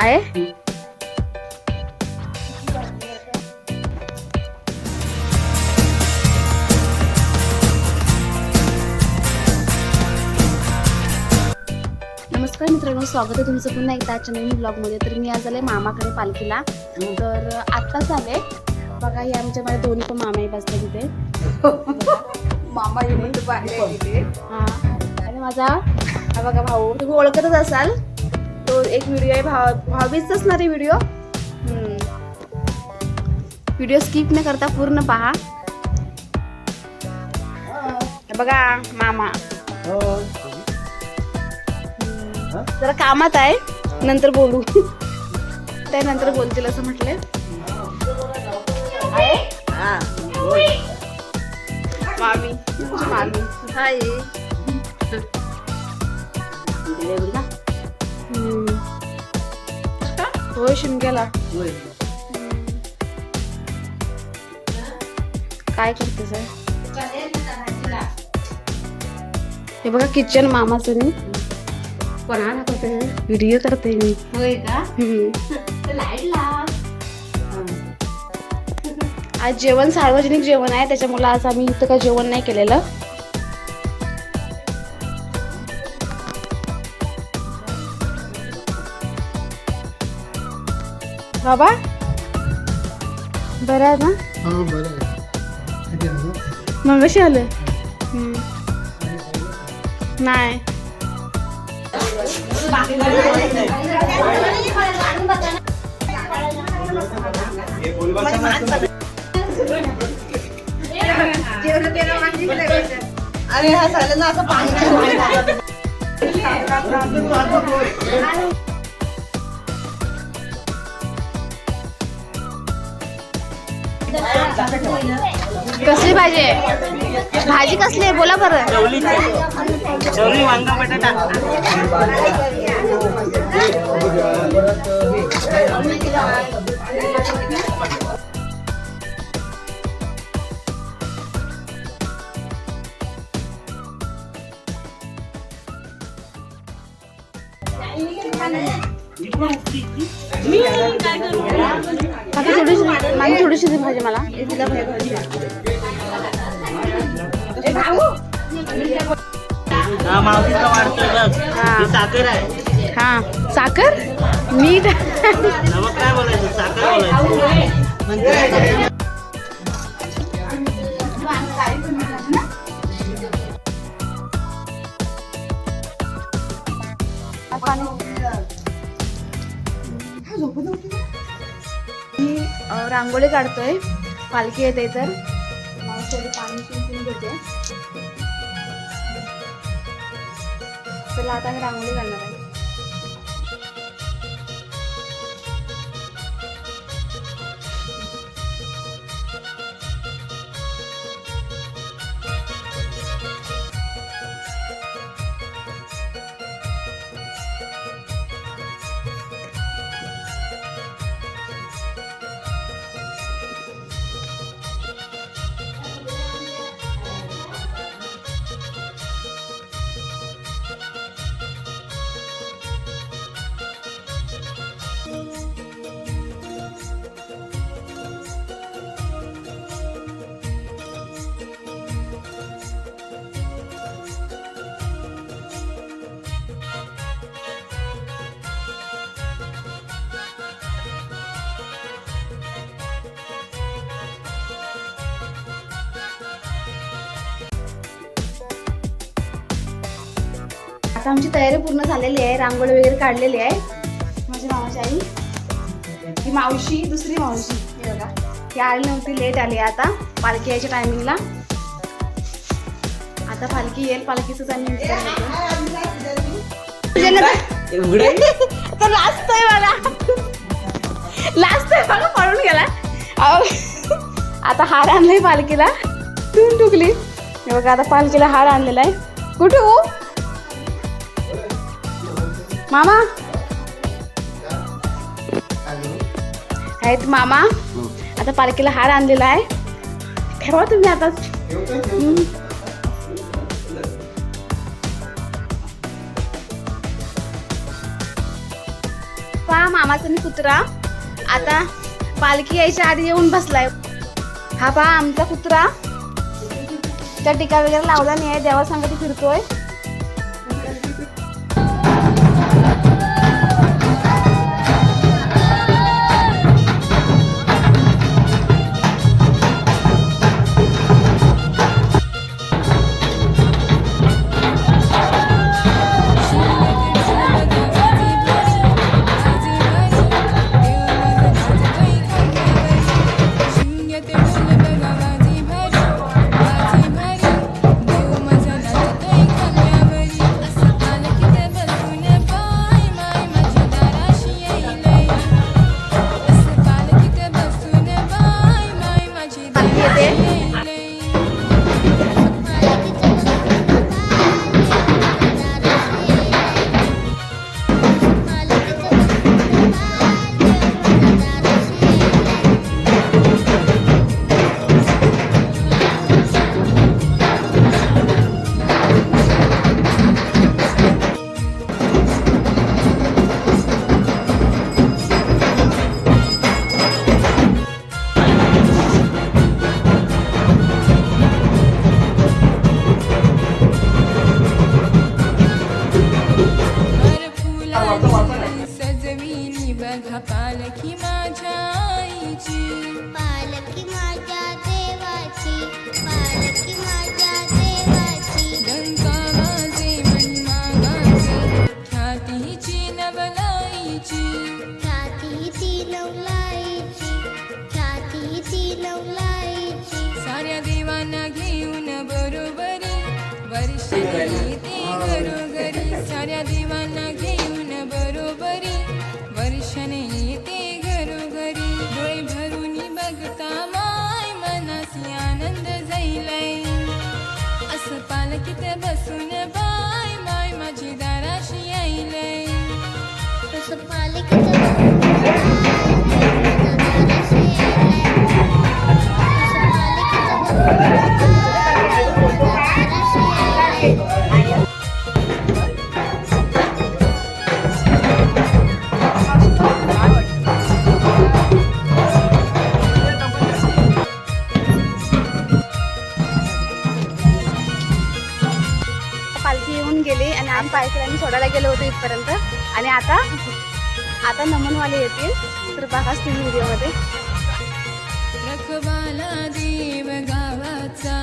आहे. नमस्कार मित्रांनो स्वागत आहे तुमचं पुन्हा एकदा आजच्या नवीन ब्लॉगमध्ये तर मी आज आले मामाकडे पालखीला. तर आत्ताच आले. बघा हे आमच्या माझ्या दोन्ही पण मामाही बसले तिथे. मामा येऊन बाहेर तिथे हा. आणि माझा हा बघा भाऊ तुम्ही ओळखतच असाल. तो एक व्हिडिओ आहे भाव भावीच असणार आहे व्हिडिओ व्हिडिओ स्किप न करता पूर्ण पहा. हे बघा मामा. हम्म. जरा कामात आहे नंतर बोलू. त्यानंतर बोलतील असं म्हटलंय? हा मामी मामी. हाय. होय. शिमग्याला काय करते सर हे बघा किचन मामाचं मी करते व्हिडिओ करते मी. होय का. आज जेवण सार्वजनिक जेवण आहे त्याच्यामुळे आज आम्ही इथं काही जेवण नाही केलेलं. बाबा? बरं आहे ना? हा बरं आहे. मग कशी आलं. हम्म. नाही. अरे हा झालं ना असं पाणी कसली भाजी? आहे भाजी कसली आहे? बोला बरं. बटाटा. आता थोडीशी माझी थोडीशी दे भाजी मला. साखर आहे. हा. साखर? मीठ? काय बोलायचं? साखर बोलायचं. मी रांगोळी काढतोय. पालखी येते तर पाणी शिंपून घेते. चला आता मी रांगोळी काढणार आहे. आता आमची तयारी पूर्ण झालेली आहे रांगोळी वगैरे काढलेली आहे. माझी मामाची आई ही मावशी दुसरी मावशी. हे बघा. ती आली नव्हती लेट आली आता. पालखी यायच्या टायमिंगला आता पालखी येईल पालखीच आम्ही तर लास्ट आहे मला. लास्ट आहे मला पळून गेला आता हार आणलाय पालखीला. टून टुकली हे बघा आता पालखीला हार आणलेला आहे. कुठे हो? मामा? आहेत मामा. आता पालखीला हार आणलेला आहे. ठेवा तुम्ही आता. पहा मामाचा मी कुत्रा. आता पालखी यायच्या आधी येऊन बसलाय. हा पहा आमचा कुत्रा. त्या टिका वगैरे लावला नाही आहे. देवा सांगत फिरतोय. वर्ष येते घरोघरी साऱ्या देवांना घेऊन बरोबरी. वर्षाने येते घरोघरी. डोळे भरून बघता माय मनासी आनंद जाईलाय असं पालखीत बसून बाय माय माझी दाराशी यायलय. तसं पालखीचं येऊन गेली आणि आम्ही पालखीला सोडायला गेलो होतो इथपर्यंत. आणि आता आता नमनवाले येतील. तर बघाच तुम्ही व्हिडिओमध्ये देव गावाचा.